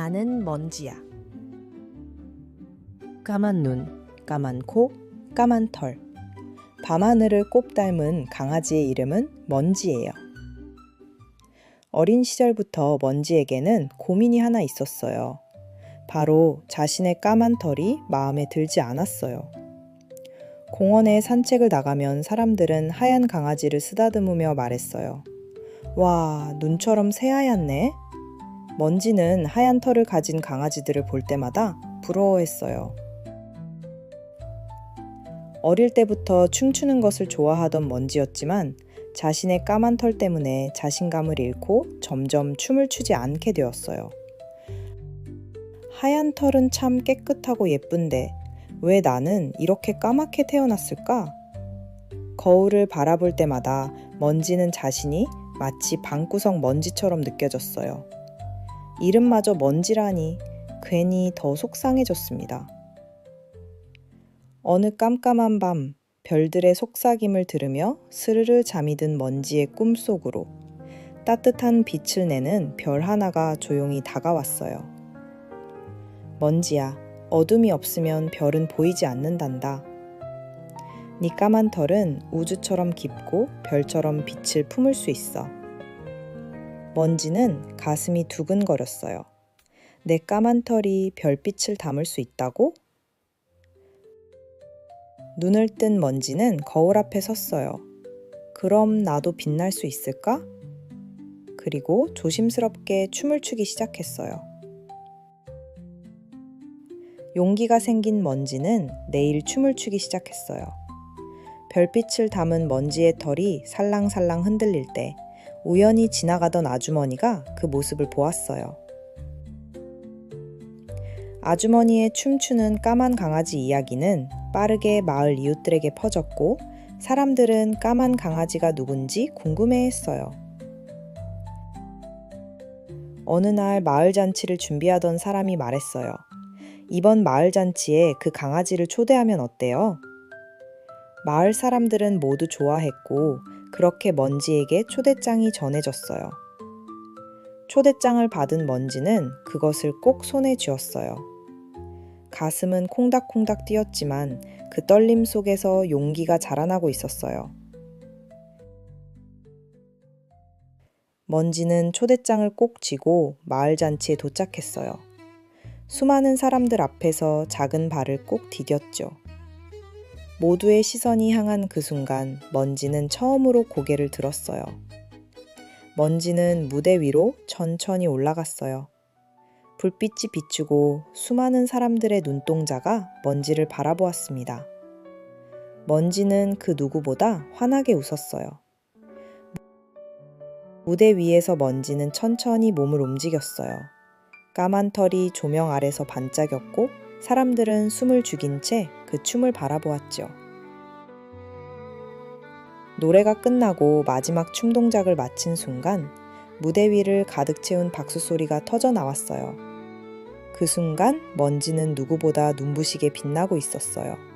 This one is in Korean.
나는 먼지야. 까만 눈, 까만 코, 까만 털. 밤하늘을 꼭 닮은 강아지의 이름은 먼지예요. 어린 시절부터 먼지에게는 고민이 하나 있었어요. 바로 자신의 까만 털이 마음에 들지 않았어요. 공원에 산책을 나가면 사람들은 하얀 강아지를 쓰다듬으며 말했어요. 와, 눈처럼 새하얗네? 먼지는 하얀 털을 가진 강아지들을 볼 때마다 부러워했어요. 어릴 때부터 춤추는 것을 좋아하던 먼지였지만 자신의 까만 털 때문에 자신감을 잃고 점점 춤을 추지 않게 되었어요. 하얀 털은 참 깨끗하고 예쁜데 왜 나는 이렇게 까맣게 태어났을까? 거울을 바라볼 때마다 먼지는 자신이 마치 방구석 먼지처럼 느껴졌어요. 이름마저 먼지라니 괜히 더 속상해졌습니다. 어느 깜깜한 밤 별들의 속삭임을 들으며 스르르 잠이 든 먼지의 꿈속으로 따뜻한 빛을 내는 별 하나가 조용히 다가왔어요. 먼지야, 어둠이 없으면 별은 보이지 않는단다. 네 까만 털은 우주처럼 깊고 별처럼 빛을 품을 수 있어. 먼지는 가슴이 두근거렸어요. 내 까만 털이 별빛을 담을 수 있다고? 눈을 뜬 먼지는 거울 앞에 섰어요. 그럼 나도 빛날 수 있을까? 그리고 조심스럽게 춤을 추기 시작했어요. 용기가 생긴 먼지는 내일 춤을 추기 시작했어요. 별빛을 담은 먼지의 털이 살랑살랑 흔들릴 때 우연히 지나가던 아주머니가 그 모습을 보았어요. 아주머니의 춤추는 까만 강아지 이야기는 빠르게 마을 이웃들에게 퍼졌고 사람들은 까만 강아지가 누군지 궁금해 했어요. 어느 날 마을 잔치를 준비하던 사람이 말했어요. 이번 마을 잔치에 그 강아지를 초대하면 어때요? 마을 사람들은 모두 좋아했고 그렇게 먼지에게 초대장이 전해졌어요. 초대장을 받은 먼지는 그것을 꼭 손에 쥐었어요. 가슴은 콩닥콩닥 뛰었지만 그 떨림 속에서 용기가 자라나고 있었어요. 먼지는 초대장을 꼭 쥐고 마을 잔치에 도착했어요. 수많은 사람들 앞에서 작은 발을 꼭 디뎠죠. 모두의 시선이 향한 그 순간 먼지는 처음으로 고개를 들었어요. 먼지는 무대 위로 천천히 올라갔어요. 불빛이 비추고 수많은 사람들의 눈동자가 먼지를 바라보았습니다. 먼지는 그 누구보다 환하게 웃었어요. 무대 위에서 먼지는 천천히 몸을 움직였어요. 까만 털이 조명 아래서 반짝였고 사람들은 숨을 죽인 채 그 춤을 바라보았죠. 노래가 끝나고 마지막 춤 동작을 마친 순간 무대 위를 가득 채운 박수 소리가 터져 나왔어요. 그 순간 먼지는 누구보다 눈부시게 빛나고 있었어요.